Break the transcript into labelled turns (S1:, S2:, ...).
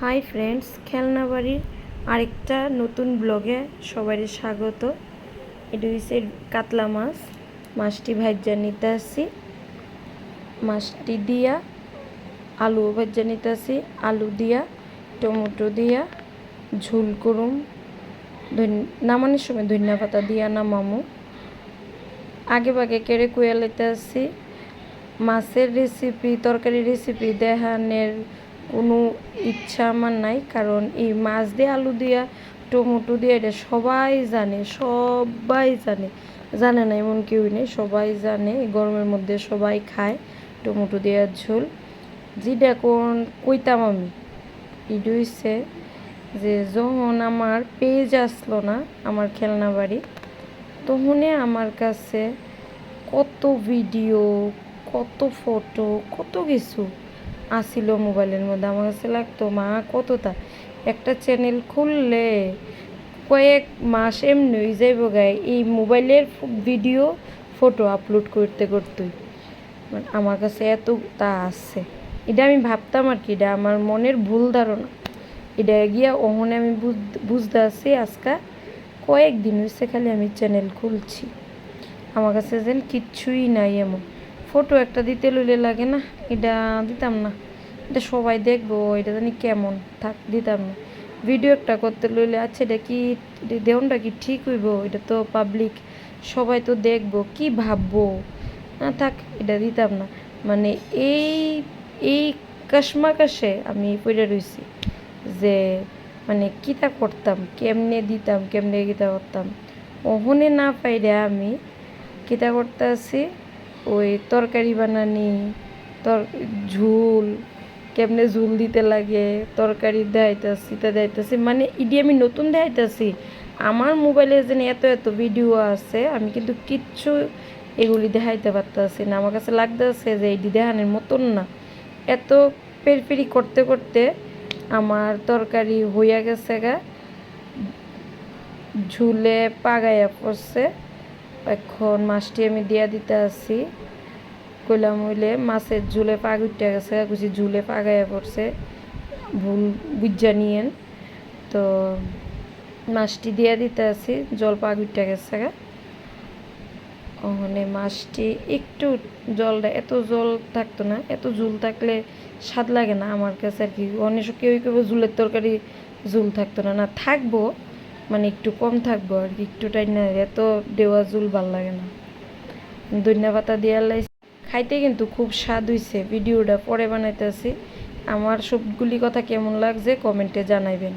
S1: Hi friends খেলনা বাড়ির আরেকটা নতুন ব্লগে সবারই স্বাগত। এটা হচ্ছে কাতলা মাছ, মাছটি ভাজ্যা নিতে আসি। মাছটি দিয়া, আলু ভাজ্যা নিতে আসি, আলু দিয়া, টমেটো দিয়া, ঝুল করুম। নামানোর সময় ধনিয়া পাতা দিয়া নামামু। আগে ভাগে কেড়ে কুয়া আসি। মাছের রেসিপি তরকারি রেসিপি দেখানোর কোনো ইচ্ছা আমার নাই, কারণ এই মাছ দিয়ে আলু দিয়া, টমেটো দিয়ে, এটা সবাই জানে সবাই জানে। জানে না এমন কেউ নেই, সবাই জানে গরমের মধ্যে সবাই খায় টমেটো দেওয়ার ঝোল। যেটা কোন, কইতাম আমি, এটা হইছে যে যখন আমার পেজ আসলো না, আমার খেলনা বাড়ি, তখনই আমার কাছে কত ভিডিও কত ফটো কত কিছু আসিল মোবাইলের মধ্যে। আমার কাছে লাগতো, মা, কতটা? একটা চ্যানেল খুললে কয়েক মাস এমনি যাইব গায়ে এই মোবাইলের ভিডিও, ফটো আপলোড করতে করতেই মানে আমার কাছে এত তা আছে। এটা আমি ভাবতাম আর কি, এটা আমার মনের ভুল ধারণা। এটা গিয়া ওখানে আমি বুঝ- বুঝতে আছি, আজকা কয়েকদিন হয়েছে খালি আমি চ্যানেল খুলছি। আমার কাছে যেন কিচ্ছুই নাই এমন। ফটো একটা দিতে লইলে লাগে না, এটা দিতাম না। এটা সবাই দেখব, এটা জানি কেমন, থাক, দিতাম না। ভিডিও একটা করতে লইলে আচ্ছা এটা কি দেহনটা কি ঠিক হইব? এটা তো পাবলিক সবাই তো দেখব, কি ভাববো? না, থাক, এটা দিতাম না। মানে এই এই কাশমাকাশে আমি পড়ে রইছি যে মানে কিতা করতাম, কেমনে দিতাম, কেমনে কিতা করতাম। ওহনে না পাইরে আমি কিতা করতে আছি ওই তরকারি বানানি, তর, ঝুল, কেমনে ঝুল দিতে লাগে, তরকারি দেখাইতেছি তা দেখাইতেছি মানে ইডি আমি নতুন দেখাইতেছি আমার মোবাইলে যেন এত এত ভিডিও আছে, আমি কিন্তু কিচ্ছু এগুলি দেখাইতে পারতেছি না। আমার কাছে লাগতেছে যে এটি দেখানোর মতন না। এত পেরপেরি করতে করতে আমার তরকারি হইয়া গেছে গা, ঝুলে পাগাইয়া পড়ছে। এখন মাছটি আমি দিয়া দিতে আছি। কইলাম হইলে মাছের ঝুলে পাগ উঠে গেছে কুচি ঝুলে পাগাইয়া পড়ছে, ভুল বুঝা নিয়েন। তো মাছটি দিয়া দিতে আসি জল পাগ উঠে গেছে ওখানে মাছটি একটু জলটা, এত জল থাকতো না, এত ঝুল থাকলে স্বাদ লাগে না আমার কাছে আর কি। অনেক কেউ কেউ ঝুলের তরকারি ঝুল থাকতো না না থাকব। মানে একটু কম থাকব আর কি, একটু টাইম না এত দেওয়া জুল ভালো লাগে না। ধনিয়া পাতা দিয়ে খাইতে কিন্তু খুব স্বাদ হইছে, ভিডিওটা পরে বানাইতেছি। আমার সবগুলি কথা কেমন লাগছে কমেন্টে জানাইবেন।